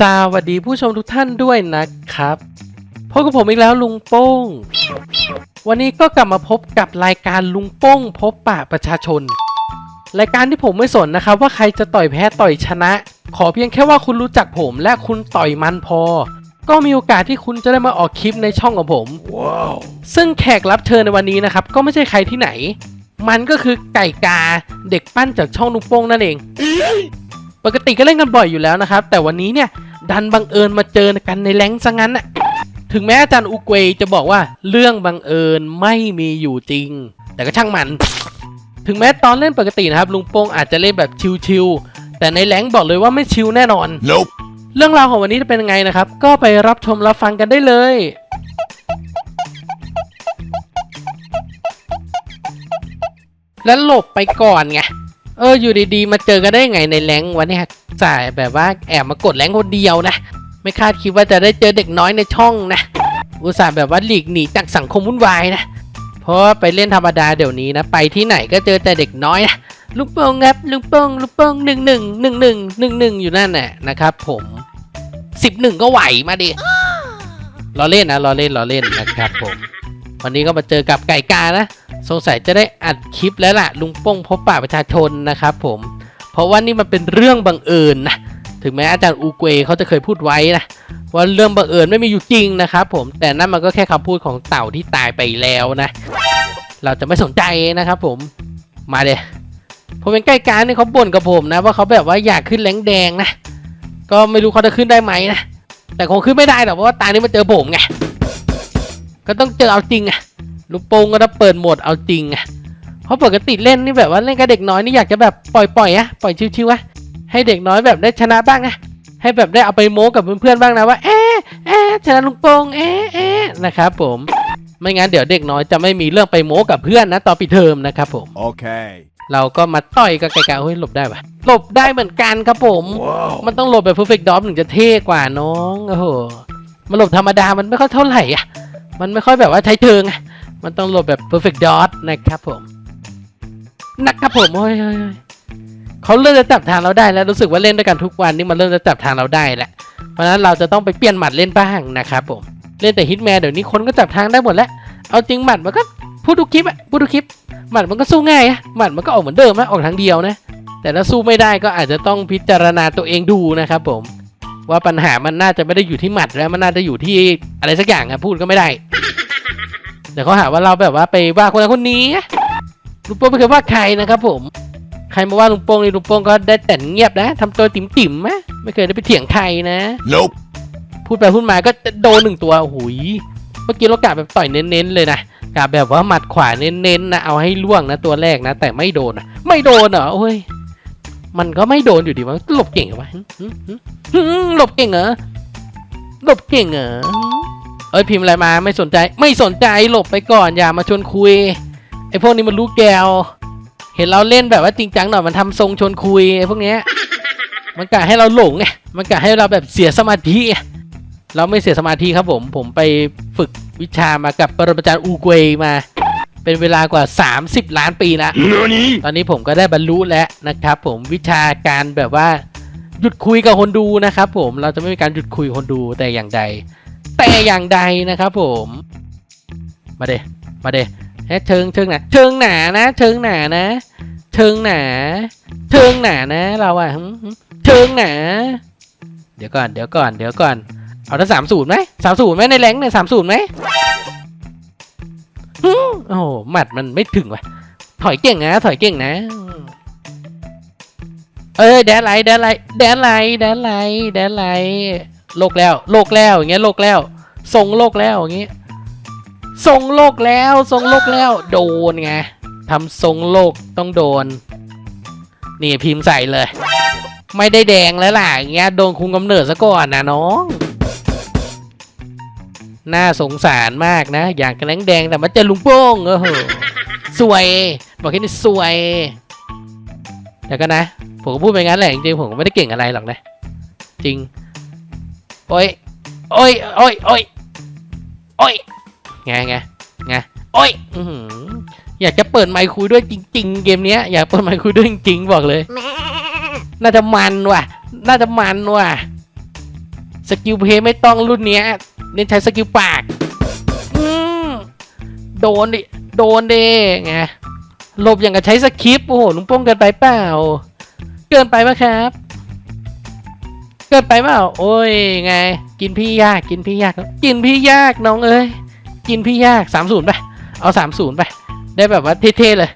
สวัสดีผู้ชมทุกท่านด้วยนะครับพบกับผมอีกแล้วลุงโป้ง วันนี้ก็กลับมาพบกับรายการลุงโป้ง พบปะประชาชน รายการที่ผมไม่สนนะครับ ว่าใครจะต่อยแพ้ต่อยชนะ ขอเพียงแค่ว่าคุณรู้จักผมและคุณต่อยมันพอ ก็มีโอกาสที่คุณจะได้มาออกคลิปในช่องของผมซึ่งแขกรับเชิญในวันนี้นะครับ ก็ไม่ใช่ใครที่ไหน มันก็คือไก่กาเด็กปั้นจากช่องลุงโป้งนั่นเอง ปกติก็เล่นกันบ่อยอยู่แล้วนะครับ แต่วันนี้เนี่ย ดันบังเอิญมาเจอกันในแรงค์ซะงั้นน่ะถึงแม้อาจารย์อุเกวจะบอกว่าเรื่องบังเอิญไม่มีอยู่จริง แต่ก็ช่างมัน ถึงแม้ตอนเล่นปกตินะครับ ลุงโป้งอาจจะเล่นแบบชิวๆแต่ในแรงค์บอกเลยว่าไม่ชิวแน่นอน Nope. เรื่องราวของวันนี้จะเป็นยังไงนะครับ ก็ไปรับชมรับฟังกันได้เลยแล้วหลบไปก่อนไง เอออยู่ดีๆ มาเจอกันได้ไงในแรงวะเนี่ยจ่ายแบบว่าแอบมากดแรงคนเดียวนะ ไม่คาดคิดว่าจะได้เจอเด็กน้อยในช่องนะ อุตส่าห์แบบว่าหลีกหนีจากสังคมวุ่นวายนะ เพราะไปเล่นธรรมดาเดี๋ยวนี้นะ ไปที่ไหนก็เจอแต่เด็กน้อยนะลูกโป่งครับลูกโป่งลูกโป่งหนึ่งหนึ่งหนึ่งหนึ่งหนึ่งหนึ่งอยู่นั่นแหละนะครับ ผมสิบหนึ่งก็ไหวมาดิรอเล่นนะรอเล่นรอเล่นนะครับผม วันนี้ก็มาเจอกับไก่กานะ สงสัยจะได้อัดคลิปแล้วล่ะลุงโป้งพบปะประชาชนนะครับผมเพราะว่านี่มันเป็นเรื่องบังเอิญนะถึงแม้อาจารย์อูเกวเขาจะเคยพูดไว้นะว่าเรื่องบังเอิญไม่มีอยู่จริงนะครับผมแต่นั่นมันก็แค่คำพูดของเต่าที่ตายไปแล้วนะ เราจะไม่สนใจนะครับผมมาเดยผมเป็นใกล้การนี่เขาบ่นกับผมนะ ว่าเขาแบบว่าอยากขึ้นแรงแดงนะก็ไม่รู้เขาจะขึ้นได้ไหมนะแต่คงขึ้นไม่ได้หรอกเพราะว่าตานี้มาเจอผมไงก็ต้องเจอเอาจริงอะ ลูกโป่งก็ต้องเปิดโหมดเอาจริงอะเพราะปกติเล่นนี่แบบว่าเล่นกับเด็กน้อยนี่อยากจะแบบปล่อยปล่อยๆอะปล่อยชิวๆอะให้เด็กน้อยแบบได้ชนะบ้างนะให้แบบได้เอาไปโม้กับเพื่อนๆบ้างนะว่าเอ๊ะเอ๊ะชนะลุงโป่งเอ๊ะเอ๊ะนะครับผมไม่งั้นเดี๋ยวเด็กน้อยจะไม่มีเรื่องไปโม้กับเพื่อนนะตอนปิดเทอมนะครับผม Okay. เราก็มาต่อยกับไกลๆเฮ้ยหลบได้ปะหลบได้เหมือนกันครับผม Whoa. มันต้องหลบแบบ perfect dodge ถึงจะเท่กว่าน้องโอ้โหมันหลบธรรมดามันไม่ค่อยเท่าไหร่อะ มันไม่ค่อยแบบว่าใช้เชิงอะ มันต้องหลบแบบ perfect dodge นะครับผม นะครับผมโอ้ยเขาเริ่มจะจับทางเราได้แล้วรู้สึกว่าเล่นด้วยกันทุกวันนี่มันเริ่มจะจับทางเราได้แหละเพราะฉะนั้นเราจะต้องไปเปลี่ยนหมัดเล่นบ้างนะครับผม เล่นแต่ฮิตแมนเดี๋ยวนี้คนก็จับทางได้หมดแล้ว เอาจริงหมัดมันก็พูดทุกคลิปอะพูดทุกคลิป หมัดมันก็สู้ง่ายอะหมัดมันก็ออกเหมือนเดิมอะออกทางเดียวนะ แต่ถ้าสู้ไม่ได้ก็อาจจะต้องพิจารณาตัวเองดูนะครับผม ว่าปัญหามันน่าจะไม่ได้อยู่ที่หมัดแล้วมันน่าจะอยู่ที่อะไรสักอย่างอะพูดก็ไม่ได้ เดี๋ยวเขาหาว่าเราแบบว่าไปว่าคนนั้นคนนี้อะลุงโป้งไม่เคยว่าใครนะครับผม ใครมาว่าลุงโป้งนี่ลุงโป้งก็ได้แต่เงียบนะทำตัวติ่มๆนะไม่เคยได้ไปเถียงใครนะ Nope. พูดไปพูดมาก็โดนหนึ่งตัวโอ้โหุยเมื่อกี้เรากะแบบต่อยเน้นๆเลยนะกะแบบว่าหมัดขวาเน้นๆนะเอาให้ล่วงนะตัวแรกนะ แต่ไม่โดนอะไม่โดนเหรอโอ้ยมันก็ไม่โดนอยู่ดีวะหลบเก่งเหรอวะหึหึหึหึหลบเก่งเหรอหลบเก่งเหรอ เอ้ยพิมพ์อะไรมาไม่สนใจไม่สนใจหลบไปก่อนอย่ามาชวนคุยไอ้พวกนี้มันรู้แกว เห็นเราเล่นแบบว่าจริงจังหน่อยมันทำทรงชวนคุยไอ้พวกเนี้ยมันกะให้เราหลงไงมันกะให้เราแบบเสียสมาธิไงเราไม่เสียสมาธิครับผม ผมไปฝึกวิชามากับปรมาจารย์อูเกวมา เป็นเวลากว่า 30 ล้านปีแล้ว Nani? ตอนนี้ผมก็ได้บรรลุแล้วนะครับ ผมวิชาการแบบว่าหยุดคุยกับคนดูนะครับผมเราจะไม่มีการหยุดคุยกับคนดูแต่อย่างใด แต่อย่างใดนะครับผม มาเดมาเดเฮ้ยเชิงเชิงหนาเชิงหนานะเชิงหนานะเชิงหนาเชิงหนานะเราอะหึหึเชิงหนา เดี๋ยวก่อนเดี๋ยวก่อนเดี๋ยวก่อนเอาถ้าสามศูนย์ไหมสามศูนย์ไหมในแรงเนี่ยสามศูนย์ไหมโอ้โหหมัดมันไม่ถึงว่ะ ถอยเก่งนะถอยเก่งนะ เอ้ยแดนไลท์แดนไลท์แดนไลท์แดนไลท์แดนไลท์ โลกแล้ว โลกแล้วอย่างเงี้ยโลกแล้วทรงโลกแล้วอย่างเงี้ยทรงโลกแล้วทรงโลกแล้ว โดนไงทำทรงโลกต้องโดน นี่พิมพ์ใส่เลย ไม่ได้แดงแล้วล่ะอย่างเงี้ยโดนคุมกำเนิดซะก่อนนะน้องน่าสงสารมากนะ อยากกระแงแดงแต่มาเจอลุงโป้งเออสวย บอกแค่นี้สวยเดี๋ยวกันนะ ผมก็พูดไปงั้นแหละจริงๆผมก็ไม่ได้เก่งอะไรหรอกนะ จริง โอ้ยโอ้ยโอ้ยโอ้ยโอ้ยไงไงไงโอ้ยอื้อหืออยากจะเปิดไมค์คุยด้วยจริง ๆ เกมเนี้ยอยากเปิดไมค์คุยด้วยจริงๆบอกเลย น่าจะมันว่ะ น่าจะมันว่ะ สกิลเพลย์ไม่ต้องรุ่นเนี้ยเน้นใช้สกิลปากอืมโดนดิ โดนเด้ไงหลบอย่างกับใช้สคริปต์โอ้โหลุงโป้งเกินไปเปล่า เกินไปปะครับ เกินไปเปล่าโอ้ยไง กินพี่ยากกินพี่ยาก กินพี่ยากน้องเอ้ยกินพี่ยากสามศูนย์ไปเอาสามศูนย์ไป ได้แบบว่าเท่ๆเลย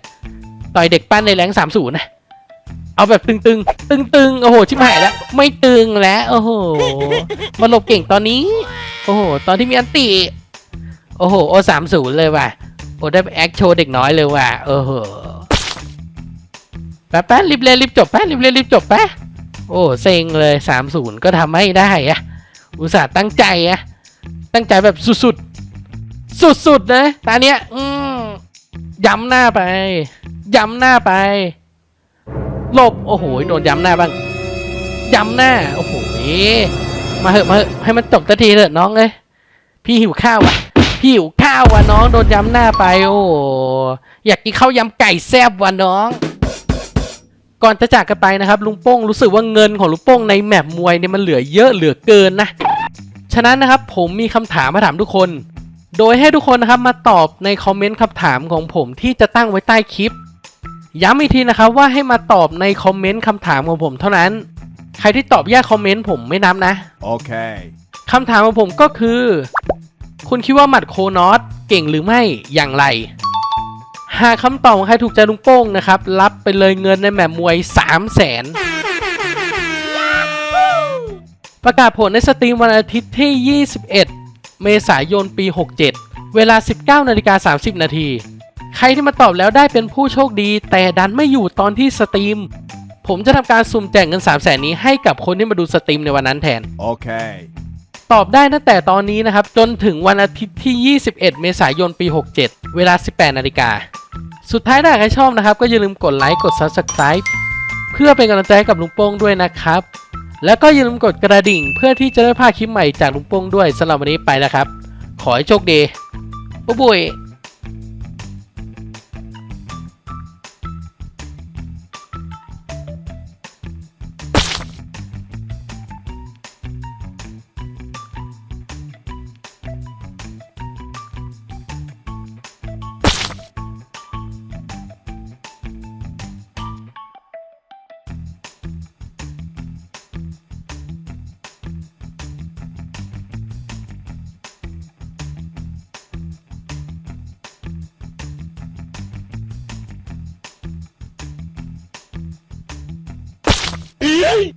ต่อยเด็กปั้นในแรงสามศูนย์นะเอาแบบตึงตึงตึงตึงๆ โอ้โห ชิบหายแล้ว ไม่ตึงแล้ว โอ้โห มาหลบเก่งตอนนี้ โอ้โห ตอนที่มีอันติ โอ้โห โอสามศูนย์เลยว่ะ โอ้ได้ไปแอคโชว์เด็กน้อยเลยว่ะเออโห แป๊บแป๊บรีบเล่นรีบจบแป๊บรีบเล่นรีบจบแป๊บ โอ้เซ็งเลยสามศูนย์ก็ทำไม่ได้อะอุตส่าห์ตั้งใจอะตั้งใจแบบสุดๆ สุดๆ นะตาเนี้ยอืมย้ำหน้าไป ย้ำหน้าไปหลบโอ้โหโดนย้ำหน้าบ้างย้ำหน้า โอ้โหมาเหอะมาเหอะให้มันจบสักทีเถอะน้องเอ้ยพี่หิวข้าวอะพี่หิวข้าวว่ะน้องโดนย้ำหน้าไปโอ้อยากกินข้าวยำไก่แซ่บว่ะน้อง ก่อนจะจากกันไปนะครับลุงโป้งรู้สึกว่าเงินของลุงโป้งในแมปมวยเนี่ยมันเหลือเยอะเหลือเกินนะ ฉะนั้นนะครับผมมีคำถามมาถามทุกคน โดยให้ทุกคนนะครับมาตอบในคอมเมนต์คำถามของผมที่จะตั้งไว้ใต้คลิป ย้ำอีกทีนะครับว่าให้มาตอบในคอมเมนต์คำถามของผมเท่านั้น ใครที่ตอบยากคอมเมนต์ผมไม่นับนะ Okay. คำถามของผมก็คือ คุณคิดว่าหมัดโคนอสเก่งหรือไม่อย่างไร หากคำตอบของใครถูกใจลุงโป้งนะครับ รับไปเลยเงินในแมตช์มวย 3 0 0แสนประกาศผลในสตรีมวันอาทิตย์ที่ 21 เมษายนปี 67 เวลา 19นาฬิกา30 นาที ใครที่มาตอบแล้วได้เป็นผู้โชคดี แต่ดันไม่อยู่ตอนที่สตรีม ผมจะทำการสุ่มแจกเงิน 3 0 0แสนนี้ให้กับคนที่มาดูสตรีมในวันนั้นแทน Okay. ตอบได้ตั้งแต่ตอนนี้นะครับ จนถึงวันอาทิตย์ที่ 21 เมษายนปี 67 เวลา 18นาฬิกา สุดท้ายถ้าใครชอบนะครับ ก็อย่าลืมกดไลค์กด Subscribe เพื่อเป็นกำลังใจให้กับลุงโป้งด้วยนะครับ แล้วก็อย่าลืมกดกระดิ่งเพื่อที่จะได้พลาดคลิปใหม่จากลุงโป้งด้วยสำหรับวันนี้ไปแล้วครับ ขอให้โชคดีบ๊ายบาย ¡Ey!